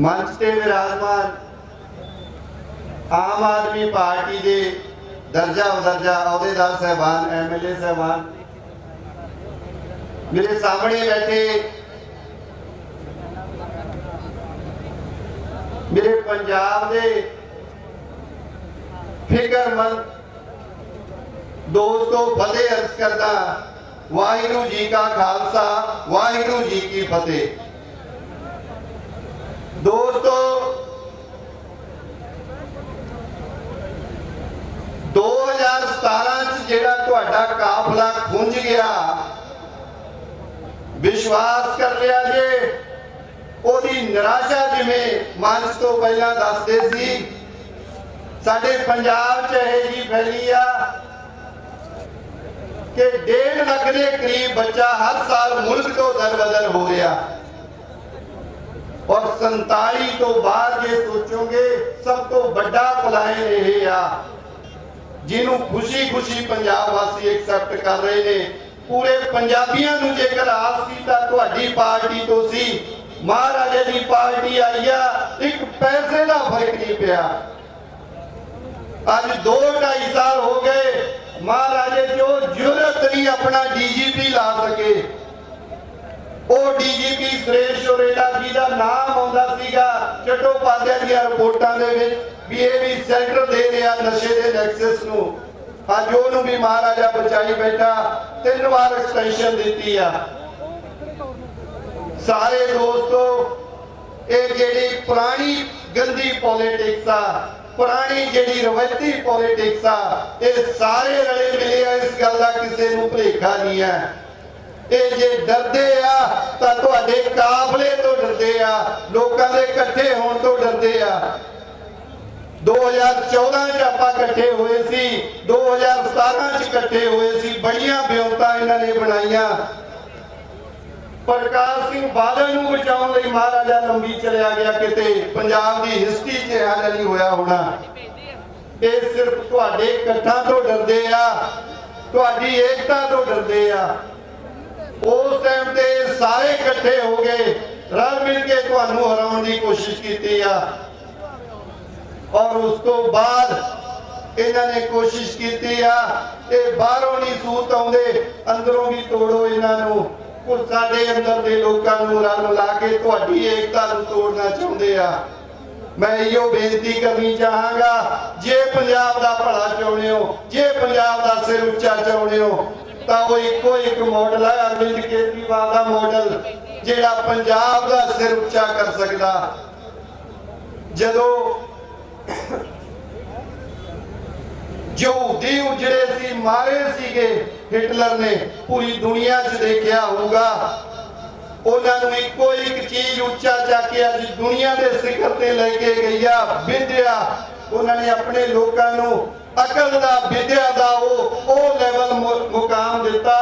ਮੰਚ ਤੇ ਵਿਰਾਜਮਾਨ ਆਮ ਆਦਮੀ ਪਾਰਟੀ ਦੇ ਦਰਜਾ ਬਦਰਜਾ ਅਹੁਦੇਦਾਰ ਸਹਿਬਾਨ ਐਮਐਲਏ ਸਹਿਬਾਨ, ਮੇਰੇ ਸਾਹਮਣੇ ਬੈਠੇ ਮੇਰੇ ਪੰਜਾਬ ਦੇ ਫਿਕਰਮੰਦ ਦੋਸਤੋ, ਫਤਿਹ ਅਰਜ਼ ਕਰਦਾ ਵਾਹਿਗੁਰੂ ਜੀ ਕਾ ਖਾਲਸਾ, ਵਾਹਿਗੁਰੂ ਜੀ ਕੀ ਫਤਿਹ। ਦੋਸਤੋ 2017 ਚ ਜਿਹੜਾ ਤੁਹਾਡਾ ਕਾਫਲਾ ਖੁੰਝ ਗਿਆ, ਵਿਸ਼ਵਾਸ ਕਰ ਲਿਆ ਜੇ, ਉਹਦੀ ਨਿਰਾਸ਼ਾ ਜਿਵੇਂ ਮੰਚ ਤੋਂ ਪਹਿਲਾਂ ਦੱਸਦੇ ਸੀ, ਸਾਡੇ ਪੰਜਾਬ ਚ ਇਹ ਜੀ ਫੈਲੀ ਆ ਕਿ 1.5 ਲੱਖ ਦੇ ਕਰੀਬ ਬੱਚਾ ਹਰ ਸਾਲ ਮੁਲਕ ਤੋਂ ਦਰਬਦਰ ਹੋ ਰਿਹਾ। ਔਰ 47 ਤੋਂ ਬਾਅਦ ਜੇ ਸੋਚੋਗੇ, ਸਭ ਤੋਂ ਵੱਡਾ ਪਲਾਇਨ ਇਹ ਆ। ਜਿਹਨੂੰ ਖੁਸ਼ੀ-ਖੁਸ਼ੀ ਪੰਜਾਬ ਵਾਸੀ ਐਕਸੈਪਟ ਕਰ ਰਹੇ ਨੇ। ਪੂਰੇ ਪੰਜਾਬੀਆਂ ਨੂੰ ਜੇਕਰ ਆਸ ਸੀ ਤਾਂ ਤੁਹਾਡੀ ਪਾਰਟੀ ਤੋਂ ਸੀ। ਮਹਾਰਾਜਾ ਦੀ ਪਾਰਟੀ ਆਈ ਆ, ਇੱਕ ਪੈਸੇ ਦਾ ਫ਼ਰਕ ਨਹੀਂ ਪਿਆ। ਅੱਜ 2.5 ਸਾਲ ਹੋ ਗਏ, ਮਹਾਰਾਜੇ ਜੋ ਜੁਰਤ ਨਹੀਂ ਆਪਣਾ ਡੀਜੀਪੀ ਲਾ ਸਕੇ। ਉਹ ਡੀਜੀਪੀ ਸੁਰੇਸ਼ ਓਰੇਲਾ ਜੀ ਦਾ ਨਾਮ ਆਉਂਦਾ ਸੀਗਾ ਚਟੋਪਾਧਿਆ ਦੀਆਂ ਰਿਪੋਰਟਾਂ ਦੇ ਵਿੱਚ ਵੀ ਇਹ ਵੀ ਸੈਂਟਰ ਦੇ ਰਿਹਾ ਨਸ਼ੇ ਦੇ ਨੈਕਸਸ ਨੂੰ। ਅੱਜ ਉਹਨੂੰ ਵੀ ਮਹਾਰਾਜਾ ਬਚਾਈ ਬੈਠਾ, ਤਿੰਨ ਵਾਰ ਐਕਸਟੈਂਸ਼ਨ ਦਿੱਤੀ ਆ। ਸਾਰੇ ਦੋਸਤੋ, ਇਹ ਜਿਹੜੀ ਪੁਰਾਣੀ ਗੰਦੀ ਪੋਲਿਟਿਕਸ ਆ, ਪੁਰਾਣੀ ਜਿਹੜੀ ਰਵਾਇਤੀ ਪੋਲਿਟਿਕਸ ਆ, ਇਹ ਸਾਰੇ ਰਲੇ ਮਿਲੇ ਆ, ਇਸ ਗੱਲ ਦਾ ਕਿਸੇ ਨੂੰ ਭੁਲੇਖਾ ਨਹੀਂ ਹੈ। ਇਹ ਜੇ ਡਰਦੇ ਆ, ਤਾਂ ਤੁਹਾਡੇ ਕਾਫਲੇ ਤੋਂ ਡਰਦੇ ਆ, ਲੋਕਾਂ ਦੇ ਇਕੱਠੇ ਹੋਣ ਤੋਂ ਡਰਦੇ ਆ। 2014 ਚ ਆਪਾਂ ਇਕੱਠੇ ਹੋਏ ਸੀ 2017 ਚ ਇਕੱਠੇ ਹੋਏ ਸੀ, ਬੜੀਆਂ ਬਿਉਂਤਾਂ ਇਹਨਾਂ ਨੇ ਬਣਾਈਆਂ। ਪ੍ਰਕਾਸ਼ ਸਿੰਘ ਬਾਦਲ ਨੂੰ ਬਚਾਉਣ ਲਈ ਮਹਾਰਾਜਾ ਲੰਬੀ ਚਲਿਆ ਗਿਆ ਕਿਤੇ, ਪੰਜਾਬ ਦੀ ਹਿਸਟਰੀ 'ਚ ਇਹ ਨਹੀਂ ਹੋਇਆ ਹੋਣਾ। ਇਹ ਸਿਰਫ ਤੁਹਾਡੇ ਇਕੱਠਾਂ ਤੋਂ ਡਰਦੇ ਆ, ਤੁਹਾਡੀ ਏਕਤਾ ਤੋਂ ਡਰਦੇ ਆ। ਉਸ ਟਾਈਮ ਤੇ ਸਾਰੇ ਇਕੱਠੇ ਹੋ ਗਏ ਰਲ ਮਿਲ ਕੇ ਤੁਹਾਨੂੰ ਹਰਾਉਣ ਦੀ ਕੋਸ਼ਿਸ਼ ਕੀਤੀ ਆ। ਔਰ ਉਸ ਤੋਂ ਬਾਅਦ ਇਹਨਾਂ ਨੇ ਕੋਸ਼ਿਸ਼ ਕੀਤੀ ਆ ਇਹ ਬਾਹਰੋਂ ਨਹੀਂ ਸੂਤ ਆਉਂਦੇ, ਅੰਦਰੋਂ ਵੀ ਤੋੜੋ ਇਹਨਾਂ ਨੂੰ। ਕੁਝ ਸਾਡੇ ਅੰਦਰ ਦੇ ਲੋਕਾਂ ਨੂੰ ਰਲ ਮਿਲਾ ਕੇ ਤੁਹਾਡੀ ਏਕਤਾ ਨੂੰ ਤੋੜਨਾ ਚਾਹੁੰਦੇ ਆ। ਮੈਂ ਇਹੋ ਬੇਨਤੀ ਕਰਨੀ ਚਾਹਾਂਗਾ, ਜੇ ਪੰਜਾਬ ਦਾ ਭਲਾ ਚਾਹੁੰਦੇ ਹੋ, ਜੇ ਪੰਜਾਬ ਦਾ ਸਿਰ ਉੱਚਾ ਚਾਹੁੰਦੇ ਹੋ ਤਾਂ ਉਹ ਇੱਕੋ ਇੱਕ ਮਾਡਲ ਹੈ ਅਰਵਿੰਦ ਕੇਜਰੀਵਾਲ ਦਾ ਮਾਡਲ ਜਿਹੜਾ ਪੰਜਾਬ ਦਾ ਸਿਰ ਉੱਚਾ ਕਰ ਸਕਦਾ। ਜਦੋਂ ਯਹੂਦੀ ਉਜੜੇ ਸੀ, ਮਾਰੇ ਸੀਗੇ ਹਿਟਲਰ ਨੇ, ਪੂਰੀ ਦੁਨੀਆ 'ਚ ਦੇਖਿਆ ਹੋਊਗਾ। ਉਹਨਾਂ ਨੂੰ ਇੱਕੋ ਇੱਕ ਚੀਜ਼ ਉੱਚਾ ਚੱਕ ਕੇ ਅੱਜ ਦੁਨੀਆ ਦੇ ਸਿਖਰ ਤੇ ਲੈ ਕੇ ਗਈ ਆ ਵਿਦਿਆ ਉਹਨਾਂ ਨੇ ਆਪਣੇ ਲੋਕਾਂ ਨੂੰ ਅਕਲ ਦਾ, ਵਿਦਿਆ ਦਾ ਉਹ ਉਹ ਲੈਵਲ ਮੁਕਾਮ ਦਿੱਤਾ।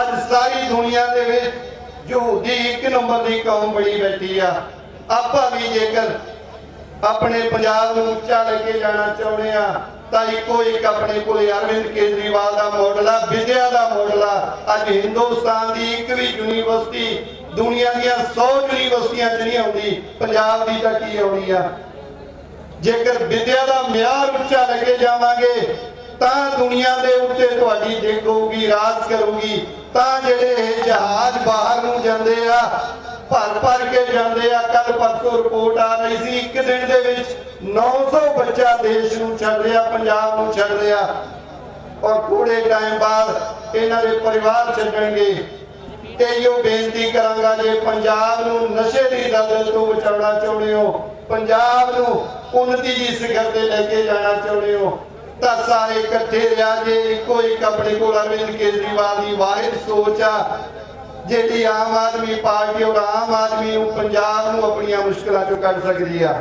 ਅੱਜ ਸਾਰੀ ਦੁਨੀਆ ਦੇ ਵਿੱਚ ਯਹੂਦੀ ਇੱਕ ਨੰਬਰ ਦੀ ਕੌਮ ਬਣੀ ਬੈਠੀ ਆ। ਆਪਾਂ ਵੀ ਜੇਕਰ ਆਪਣੇ ਪੰਜਾਬ ਨੂੰ ਉੱਚਾ ਲੈ ਕੇ ਜਾਣਾ ਚਾਹੁੰਦੇ ਆ, ਤਾਂ ਇੱਕੋ ਇੱਕ ਆਪਣੇ ਕੋਲ ਅਰਵਿੰਦ ਕੇਜਰੀਵਾਲ ਦਾ ਮਾਡਲ ਆ, ਵਿਦਿਆ ਦਾ ਮਾਡਲ ਆ। ਅੱਜ ਹਿੰਦੁਸਤਾਨ ਦੀ ਇੱਕ ਵੀ ਯੂਨੀਵਰਸਿਟੀ ਦੁਨੀਆ ਦੀਆਂ 100 ਯੂਨੀਵਰਸਿਟੀਆਂ 'ਚ ਨਹੀਂ ਆਉਂਦੀ ਪੰਜਾਬ ਦੀ ਤਾਂ ਕੀ ਆਉਣੀ ਆ? ਜੇਕਰ ਵਿਦਿਆ ਦਾ ਮਿਆਰ ਉੱਚਾ ਲੈ ਕੇ ਜਾਵਾਂਗੇ, ਤਾਂ ਦੁਨੀਆ ਦੇ ਉੱਤੇ ਤੁਹਾਡੀ ਦੇਖੋਗੀ ਰਾਜ ਕਰੂਗੀ। ਤਾਂ ਜਿਹੜੇ ਇਹ ਜਹਾਜ਼ ਬਾਹਰ ਨੂੰ ਜਾਂਦੇ ਆ, ਭਰ ਭਰ ਕੇ ਜਾਂਦੇ ਆ ਕੱਲ ਪਰਸੋਂ ਰਿਪੋਰਟ ਆ ਰਹੀ ਸੀ, ਇੱਕ ਦਿਨ ਦੇ ਵਿੱਚ 900 ਬੱਚਾ ਦੇਸ਼ ਨੂੰ ਛੱਡ ਰਿਹਾ, ਪੰਜਾਬ ਨੂੰ ਛੱਡ ਰਿਹਾ। ਔਰ ਥੋੜੇ ਟਾਈਮ ਬਾਅਦ ਇਹਨਾਂ ਦੇ ਪਰਿਵਾਰ ਛੱਡਣਗੇ। ਤੇ ਇਹੋ ਬੇਨਤੀ ਕਰਾਂਗਾ, ਜੇ ਪੰਜਾਬ ਨੂੰ ਨਸ਼ੇ ਦੀ ਦਲਦਲ ਤੋਂ ਬਚਾਉਣਾ ਚਾਹੁੰਦੇ ਹੋ, ਪੰਜਾਬ ਨੂੰ ਉન્નਤੀ ਦੀ ਸਿਖਰ ਤੇ ਲੈ ਕੇ ਜਾਣਾ ਚਾਹੁੰਦੇ ਹੋ, ਤਾਂ ਸਾਰੇ ਇਕੱਠੇ ਰਿਹਾ ਜੇ ਇੱਕੋ ਆਪਣੇ ਕੋਲ ਅਰਵਿੰਦ ਕੇਜਰੀਵਾਲ ਦੀ ਵਾਹਿਦ ਸੋਚ ਆ, ਜਿਹੜੀ ਆਮ ਆਦਮੀ ਪਾਰਟੀ ਔਰ ਆਮ ਆਦਮੀ ਨੂੰ ਪੰਜਾਬ ਨੂੰ ਆਪਣੀਆਂ ਮੁਸ਼ਕਲਾਂ ਚੋਂ ਕੱਢ ਸਕਦੀ ਆ।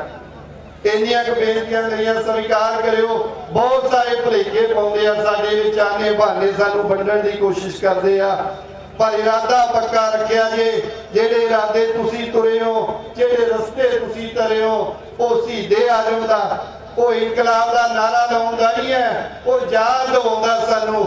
ਇੰਨੀਆਂ ਕੁ ਬੇਨਤੀਆਂ ਲਈਆਂ ਸਵੀਕਾਰ ਕਰਿਓ। ਬਹੁਤ ਸਾਰੇ ਭੁਲੇਖੇ ਪਾਉਂਦੇ ਆ ਸਾਡੇ ਵਿੱਚ ਆਨੇ ਬਹਾਨੇ ਸਾਨੂੰ ਵੰਡਣ ਦੀ ਕੋਸ਼ਿਸ਼ ਕਰਦੇ ਆ। ਪਰ ਇਰਾਦਾ ਪੱਕਾ ਰੱਖਿਆ ਜੇ। ਜਿਹੜੇ ਇਰਾਦੇ ਤੁਸੀਂ ਤੁਰੇ ਹੋ, ਜਿਹੜੇ ਰਸਤੇ ਤੁਸੀਂ ਤਰੇ ਹੋ, ਉਹ ਸਿੱਧੇ ਆਲਮ ਦਾ, ਉਹ ਇਨਕਲਾਬ ਦਾ ਨਾਰਾ ਲਾਉਣ ਦਾ ਨਹੀਂ ਹੈ, ਉਹ ਯਾਦ ਹੋਉਂਦਾ ਸਾਨੂੰ।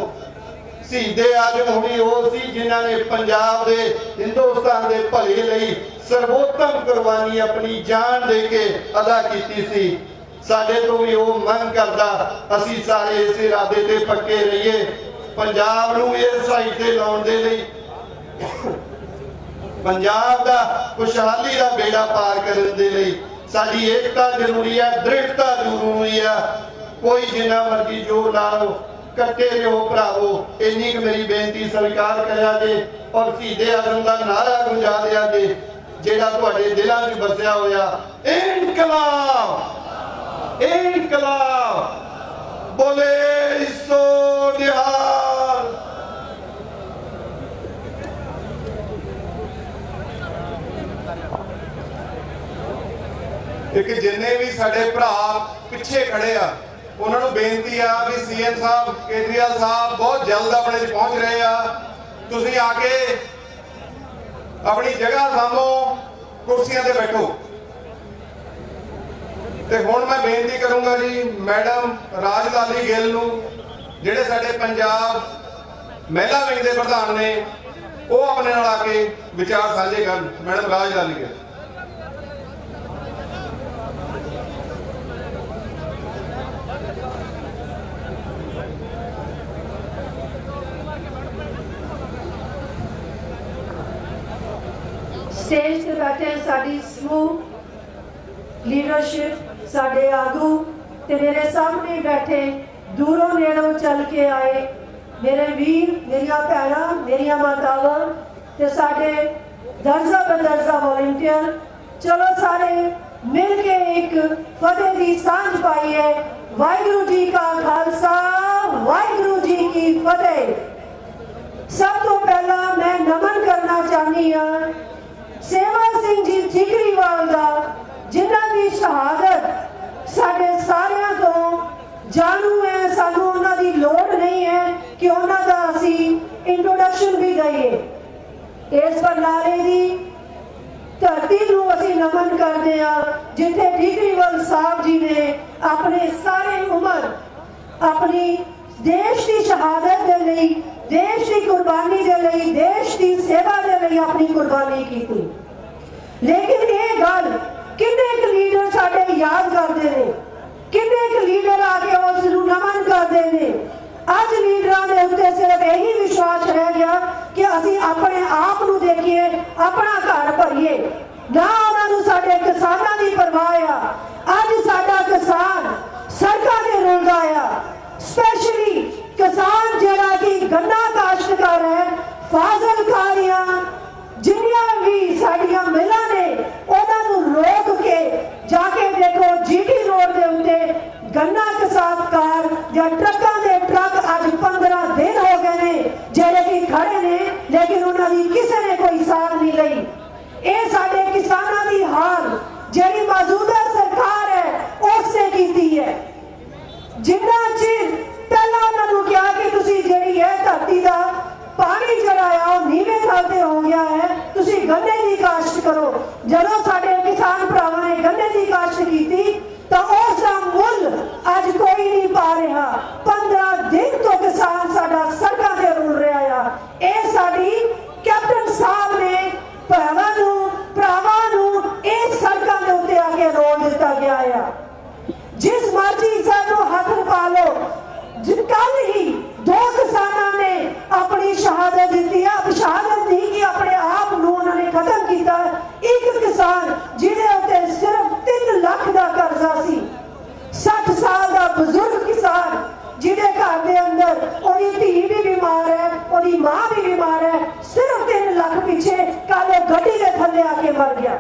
ਸ਼ਹੀਦੇ ਆਜਮ ਹੁਣੀ ਉਹ ਸੀ ਜਿਨ੍ਹਾਂ ਨੇ ਪੰਜਾਬ ਦੇ ਹਿੰਦੁਸਤਾਨ ਦੇ ਭਲੇ ਲਈ ਸਰਵੋਤਮ ਕੁਰਬਾਨੀ ਆਪਣੀ ਜਾਨ ਦੇ ਕੇ ਅਦਾ ਕੀਤੀ ਸੀ। ਸਾਡੇ ਤੋਂ ਵੀ ਉਹ ਮੰਗ ਕਰਦਾ, ਅਸੀਂ ਸਾਰੇ ਇਸ ਇਰਾਦੇ ਤੇ ਪੱਕੇ ਰਹੀਏ। ਪੰਜਾਬ ਨੂੰ ਇਸ ਸਾਈਡ ਤੇ ਲਾਉਣ ਦੇ ਲਈ ਪੰਜਾਬ ਦਾ ਖੁਸ਼ਹਾਲੀ ਦਾ ਬੇੜਾ ਪਾਰ ਕਰਨ ਦੇ ਲਈ ਸਾਡੀ ਏਕਤਾ ਜ਼ਰੂਰੀ ਹੈ, ਦ੍ਰਿੜਤਾ ਜ਼ਰੂਰੀ ਹੈ। ਕੋਈ ਜਿੰਨਾ ਮਰਜ਼ੀ ਜੋਰ ਲਾਓ ਕੱਟੇ ਰਹੋ ਭਰਾਵੋ। ਇੰਨੀ ਕੁ ਮੇਰੀ ਬੇਨਤੀ, ਸਵੀਕਾਰ ਕਰਿਆ ਜੇ ਔਰ ਸੀਧੇ ਆਜ਼ਮ ਦਾ ਨਾਰਾ ਗੁੰਜਾ ਦਿਆ ਜੇ, ਜਿਹੜਾ ਤੁਹਾਡੇ ਦਿਲਾਂ 'ਚ ਵਸਿਆ ਹੋਇਆ। ਇਨਕਲਾਬ! ਇਨਕਲਾਬ! ਬੋਲੇ ਸੋ ਨਿਹਾਲ! ਇੱਕ ਜਿੰਨੇ ਵੀ ਸਾਡੇ ਭਰਾ ਪਿੱਛੇ ਖੜੇ ਆ, ਉਹਨਾਂ ਨੂੰ ਬੇਨਤੀ ਆ ਵੀ ਸੀਐਮ ਸਾਹਿਬ, ਕੇਜਰੀਵਾਲ ਸਾਹਿਬ ਬਹੁਤ ਜਲਦ ਆਪਣੇ ਚ ਪਹੁੰਚ ਰਹੇ ਆ। ਤੁਸੀਂ ਆ ਕੇ ਆਪਣੀ ਜਗ੍ਹਾ ਸਾਂਭੋ, ਕੁਰਸੀਆਂ ਤੇ ਬੈਠੋ। ਤੇ ਹੁਣ ਮੈਂ ਬੇਨਤੀ ਕਰੂੰਗਾ ਜੀ, ਮੈਡਮ ਰਾਜ ਲਾਲੀ ਗਿੱਲ ਨੂੰ, ਜਿਹੜੇ ਸਾਡੇ ਪੰਜਾਬ ਮਹਿਲਾ ਵਿੰਗ ਦੇ ਪ੍ਰਧਾਨ ਨੇ, ਉਹ ਆਪਣੇ ਨਾਲ ਆ ਕੇ ਵਿਚਾਰ ਸਾਂਝੇ ਕਰਨ। ਮੈਡਮ ਰਾਜ ਲਾਲੀ ਗਿੱਲ। ਸਟੇਜ ਤੇ ਬੈਠੇ ਸਾਡੀ ਸਮੂਹ ਲੀਡਰਸ਼ਿਪ ਸਾਡੇ ਆਗੂ ਤੇ ਮੇਰੇ ਸਾਹਮਣੇ ਬੈਠੇ, ਦੂਰੋਂ ਨੇੜੋਂ ਚੱਲ ਕੇ ਆਏ ਮੇਰੇ ਵੀਰ, ਮੇਰੀਆਂ ਭੈਣਾਂ, ਮੇਰੀਆਂ ਮਾਤਾਵਾਂ ਤੇ ਸਾਡੇ ਦਰਜਾ ਬਦਰਜਾ ਵੋਲੰਟੀਅਰ ਚਲੋ ਸਾਰੇ ਮਿਲ ਕੇ ਇੱਕ ਫਤਿਹ ਦੀ ਸਾਂਝ ਪਾਈਏ। ਵਾਹਿਗੁਰੂ ਜੀ ਕਾ ਖਾਲਸਾ, ਵਾਹਿਗੁਰੂ ਜੀ ਕੀ ਫਤਿਹ। ਸਭ ਤੋਂ ਪਹਿਲਾਂ ਮੈਂ ਨਮਨ ਕਰਨਾ ਚਾਹਨੀ ਹਾਂ ਸੇਵਾ ਸਿੰਘ ਜੀ ਠੀਕਰੀਵਾਲ ਦਾ, ਜਿਨ੍ਹਾਂ ਦੀ ਸ਼ਹਾਦਤ ਸਾਡੇ ਸਾਰਿਆਂ ਤੋਂ ਜਾਣੂ ਹੈ, ਸਾਨੂੰ ਉਹਨਾਂ ਦੀ ਲੋੜ ਨਹੀਂ ਹੈ ਕਿ ਉਹਨਾਂ ਦਾ ਅਸੀਂ ਇੰਟਰੋਡਕਸ਼ਨ ਵੀ ਦਈਏ। ਇਸ ਬਰਨਾਲੇ ਦੀ ਧਰਤੀ ਨੂੰ ਅਸੀਂ ਨਮਨ ਕਰਦੇ ਹਾਂ, ਜਿੱਥੇ ਠੀਕਰੀਵਾਲ ਸਾਹਿਬ ਜੀ ਨੇ ਆਪਣੇ ਸਾਰੇ ਉਮਰ, ਆਪਣੀ ਦੇਸ਼ ਦੀ ਸ਼ਹਾਦਤ ਦੇ ਲਈ ਦੇਸ਼ ਦੀ ਕੁਰਬਾਨੀ ਦੇ ਲਈ, ਦੇਸ਼ ਦੀ ਸੇਵਾ ਦੇ ਲਈ ਆਪਣੀ ਕੁਰਬਾਨੀ ਕੀਤੀ। ਲੇਕਿਨ ਇਹ ਗੱਲ ਕਿੰਨੇ ਕੁ ਲੀਡਰ ਸਾਡੇ ਯਾਦ ਕਰਦੇ ਨੇ? ਕਿੰਨੇ ਕੁ ਲੀਡਰ ਆ ਕੇ ਉਸ ਨੂੰ ਨਮਨ ਕਰਦੇ ਨੇ? ਅੱਜ ਲੀਡਰਾਂ ਦੇ ਉੱਤੇ ਸਿਰਫ ਇਹੀ ਵਿਸ਼ਵਾਸ ਰਹਿ ਗਿਆ ਕਿ ਅਸੀਂ ਆਪਣੇ ਆਪ ਨੂੰ ਦੇਖੀਏ, ਆਪਣਾ ਘਰ ਭਰੀਏ। ਨਾ ਉਹਨਾਂ ਨੂੰ ਸਾਡੇ ਕਿਸਾਨਾਂ ਦੀ ਪਰਵਾਹ ਆ। ਅੱਜ ਸਾਡਾ ਕਿਸਾਨ ਸੜਕਾਂ ਤੇ ਰੁਲਦਾ ਆ ਸਪੈਸ਼ਲੀ ਕਿਸਾਨ ਜਿਹੜਾ ਕਿ ਗੰਨਾ ਕਾਸ਼ਤਕਾਰ ਹੈ ਫਾਜ਼ਲ ਕਾਰੀਆਂ ਜਿੰਨੀਆਂ ਵੀ ਸਾਡੀਆਂ ਮਿਲਾਂ ਨੇ ਉਹਨਾਂ ਨੂੰ ਰੋਕ ਕੇ ਜਾ ਕੇ ਦੇਖੋ ਜੀਟੀ ਰੋਡ ਦੇ ਉੱਤੇ ਗੰਨਾ ਕਸਾਬਕਾਰ ਜਾਂ ਟਰੱਕਾਂ ਦੇ ਟਰੱਕ ਅੱਜ 15 ਦਿਨ ਹੋ ਗਏ ਨੇ ਜਿਹੜੇ ਕਿ ਖੜੇ ਨੇ, ਲੇਕਿਨ ਉਹਨਾਂ ਦੀ ਕਿਸੇ ਨੇ ਕੋਈ ਸਾਥ ਨਹੀਂ ਲਈ। ਇਹ ਸਾਡੇ ਕਿਸਾਨਾਂ ਦੀ ਹਾਲ ਜਿਹੜੀ ਮੌਜੂਦਾ ਸਰਕਾਰ ਹੈ ਉਸ ਨੇ ਕੀਤੀ ਹੈ। ਜਿੰਨਾ ਚਿਰ ਪਹਿਲਾਂ ਉਹਨਾਂ ਨੂੰ ਕਿਹਾ ਕਿ ਤੁਸੀਂ ਜਿਹੜੀ ਹੈ ਧਰਤੀ ਦਾ ਪਾਣੀ ਜਿਹੜਾ ਆ, ਉਹ ਨੀਵੇਂ ਥਾਂ ਤੇ ਹੋ ਗਿਆ ਹੈ, ਤੁਸੀਂ ਗੰਨੇ ਦੀ ਕਾਸ਼ਤ ਕਰੋ। ਜਦੋਂ ਸਾਡੇ ਕਿਸਾਨ ਭਰਾਵਾਂ ਨੇ ਗੰਨੇ ਦੀ ਕਾਸ਼ਤ ਕੀਤੀ ਤਾਂ ਉਸ ਦਾ ਮੁੱਲ ਅੱਜ ਕੋਈ ਨਹੀਂ ਪਾ ਰਿਹਾ 15 ਦਿਨ ਤੋਂ ਕਿਸਾਨ ਸਾਡਾ ਸੜਕਾਂ ਤੇ ਰੁਲ ਰਿਹਾ ਆ ਇਹ ਸਾਡੀ ਕੈਪਟਨ ਸਾਹਿਬ ਨੇ ਭਰਾਵਾਂ ਨੂੰ ਭਰਾਵਾਂ ਨੂੰ ਇਹ ਸੜਕਾਂ ਦੇ ਉੱਤੇ ਆ ਕੇ ਰੋਲ ਦਿੱਤਾ ਗਿਆ ਆ ਜਿਸ ਮਰਜ਼ੀ ਸਾਨੂੰ ਹੱਥ ਪਾ ਲਓ ਜਿ ਕੱਲ ਹੀ ਦੋ ਕਿਸਾਨਾਂ ਨੇ ਆਪਣੀ ਸ਼ਹਾਦਤ ਦਿੱਤੀ ਹੈ ਅਬ ਸ਼ਹਾਦਤ ਨਹੀਂ ਕਿ ਆਪਣੇ ਆਪ ਨੂੰ ਉਹਨਾਂ ਨੇ ਖਤਮ ਕੀਤਾ ਇੱਕ ਕਿਸਾਨ ਜਿਹਦੇ ਉੱਤੇ ਸਿਰਫ 3 ਲੱਖ ਦਾ ਕਰਜ਼ਾ ਸੀ 60 ਸਾਲ ਦਾ ਬਜ਼ੁਰਗ ਕਿਸਾਨ ਜਿਹਦੇ ਘਰ ਦੇ ਅੰਦਰ ਉਹਦੀ ਧੀ ਵੀ ਬਿਮਾਰ ਹੈ ਉਹਦੀ ਮਾਂ ਵੀ ਬਿਮਾਰ ਹੈ ਸਿਰਫ 3 ਲੱਖ ਪਿੱਛੇ ਕੱਲ ਉਹ ਗੱਡੀ ਦੇ ਥੱਲੇ ਆ ਕੇ ਮਰ ਗਿਆ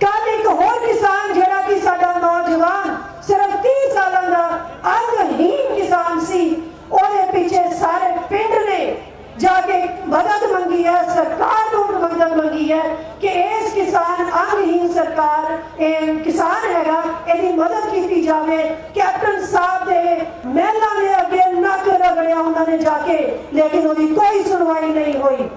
ਕੱਲ ਇੱਕ ਹੋਰ ਕਿਸਾਨ ਜਿਹੜਾ ਕਿ ਸਾਡਾ ਨੌਜਵਾਨ ਸਿਰਫ 30 ਸਾਲਾਂ ਦਾ ਅੰਗਹੀਨ ਕਿਸਾਨ ਸੀ ਉਹਦੇ ਪਿੱਛੇ ਸਾਰੇ ਪਿੰਡ ਨੇ ਜਾ ਕੇ ਮਦਦ ਮੰਗੀ ਹੈ ਸਰਕਾਰ ਨੂੰ ਮਦਦ ਮੰਗੀ ਹੈ ਕਿ ਇਸ ਕਿਸਾਨ ਅੰਗਹੀਨ ਸਰਕਾਰ ਇਹ ਕਿਸਾਨ ਹੈਗਾ ਇਹਦੀ ਮਦਦ ਕੀਤੀ ਜਾਵੇ ਕੈਪਟਨ ਸਾਹਿਬ ਦੇ ਮਹਿਲਾ ਨੇ ਅੱਗੇ ਨੱਕ ਰਗੜਿਆ ਉਹਨਾਂ ਨੇ ਜਾ ਕੇ, ਲੇਕਿਨ ਉਹਦੀ ਕੋਈ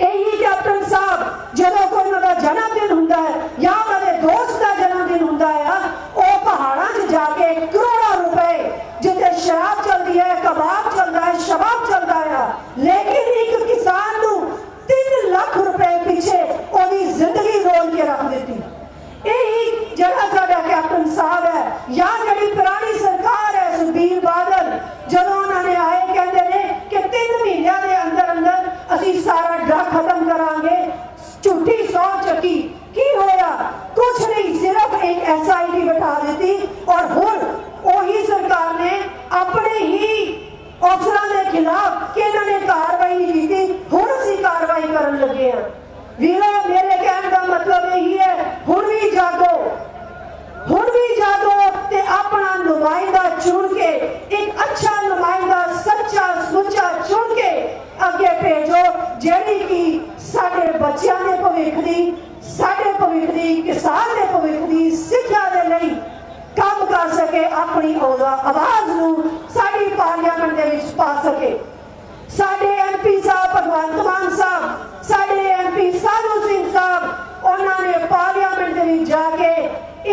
ਇਹੀ ਕੈਪਟਨ ਸਾਹਿਬ, ਜਦੋਂ ਕੋਈ ਉਹਨਾਂ ਦਾ ਜਨਮ ਹੁੰਦਾ ਹੈ ਜਾਂ ਉਹਨਾਂ ਦੇ ਦੋਸਤ ਦਾ ਜਨਮ ਹੁੰਦਾ ਆ ਉਹ ਪਹਾੜਾਂ 'ਚ ਜਾ ਕੇ ਕਰੋੜਾਂ ਰੁਪਏ, ਜਿੱਥੇ ਸ਼ਰਾਬ ਚੱਲਦੀ ਹੈ, ਕਬਾਬ ਚੱਲਦਾ ਹੈ, ਸ਼ਬਾਬ ਚੱਲਦਾ ਆ ਲੇਕਿਨ ਇੱਕ ਕਿਸਾਨ ਨੂੰ 3 ਲੱਖ ਰੁਪਏ ਪਿੱਛੇ ਉਹਦੀ ਜ਼ਿੰਦਗੀ ਰੋਲ ਕੇ ਰੱਖ ਦਿੱਤੀ। ਇਹੀ ਜਿਹੜਾ ਸਾਡਾ ਕੈਪਟਨ ਸਾਹਿਬ ਹੈ, ਜਾਂ ਜਿਹੜੀ ਪੁਰਾਣੀ ਸਰਕਾਰ ਹੈ ਸੁਖਬੀਰ ਬਾਦਲ ਜਦੋਂ ਉਹਨਾਂ ਨੇ ਆਏ, ਕਹਿੰਦੇ ਨੇ ਕਿ 3 ਮਹੀਨਿਆਂ ਦੇ ਅੰਦਰ ਅੰਦਰ ਅਸੀਂ ਸਾਰਾ ਡਰ ਖਤਮ ਕਰਾਂਗੇ। ਝੂਠੀ ਸੌ ਚੱਕੀ। ਕੀ ਹੋਇਆ? ਕੁਛ ਨਹੀਂ, ਸਿਰਫ ਇੱਕ ਐਸਆਈਟੀ ਬਿਠਾ ਦਿੱਤੀ ਔਰ ਹੁਣ ਉਹੀ ਸਰਕਾਰ ਨੇ ਆਪਣੇ ਹੀ ਅਫਸਰਾਂ ਦੇ ਖਿਲਾਫ ਕਿ ਇਹਨਾਂ ਨੇ ਕਾਰਵਾਈ ਨਹੀਂ ਕੀਤੀ ਹੁਣ ਅਸੀਂ ਕਾਰਵਾਈ ਕਰਨ ਲੱਗੇ ਹਾਂ ਵੀਰੋ ਮੇਰੇ ਕਹਿਣ ਦਾ ਮਤਲਬ ਇਹੀ ਹੈ ਹੁਣ ਵੀ ਜਾਗੋ ਹੁਣ ਵੀ ਜਾਗੋ ਤੇ ਆਪਣਾ ਨੁਮਾਇੰਦਾ ਚੁਣ ਕੇ ਇੱਕ ਅੱਛਾ ਨੁਮਾਇੰਦਾ ਸੱਚਾ ਸੁੱਚਾ ਚੁਣ ਕੇ ਅੱਗੇ ਭੇਜੋ ਜਿਹੜੀ ਕਿ ਸਾਡੇ ਬੱਚਿਆਂ ਦੇ ਭਵਿੱਖ ਦੀ, ਸਾਡੇ ਭਵਿੱਖ ਦੀ, ਕਿਸਾਨ ਦੇ ਭਵਿੱਖ ਦੀ, ਸਿੱਖਿਆ ਦੇ ਲਈ ਕੰਮ ਕਰ ਸਕੇ, ਆਪਣੀ ਆਵਾਜ਼ ਨੂੰ ਸਾਡੀ ਪਾਰਲੀਮੈਂਟ ਦੇ ਵਿੱਚ ਪਾ ਸਕੇ। ਸਾਡੇ ਐਮਪੀ ਸਾਹਿਬ, ਭਗਵੰਤ ਮਾਨ ਸਾਹਿਬ, ਸਾਡੇ ਐਮਪੀ ਸਾਧੂ ਸਿੰਘ ਸਾਹਿਬ, ਉਹਨਾਂ ਨੇ ਪਾਰਲੀਮੈਂਟ ਦੇ ਵਿੱਚ ਜਾ ਕੇ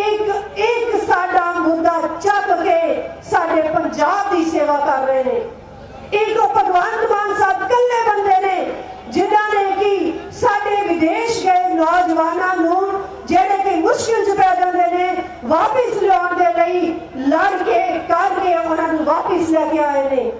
ਇੱਕ ਇੱਕ ਸਾਡਾ ਮੁੱਦਾ ਚੱਕ ਕੇ ਸਾਡੇ ਪੰਜਾਬ ਦੀ ਸੇਵਾ ਕਰ ਰਹੇ ਨੇ। ਇੱਕ ਉਹ ਭਗਵੰਤ ਮਾਨ ਸਾਹਿਬ ਇਕੱਲੇ ਬੰਦੇ ਨੇ ਨੌਜਵਾਨਾਂ ਨੂੰ ਜਿਹੜੇ ਕਿ ਮੁਸ਼ਕਿਲ ਚ ਪੈ ਜਾਂਦੇ ਨੇ, ਵਾਪਿਸ ਲਿਆਉਣ ਦੇ ਲਈ ਲੜ ਕੇ ਕਰਕੇ ਉਹਨਾਂ ਨੂੰ ਵਾਪਿਸ ਲੈ ਕੇ ਆਏ ਨੇ।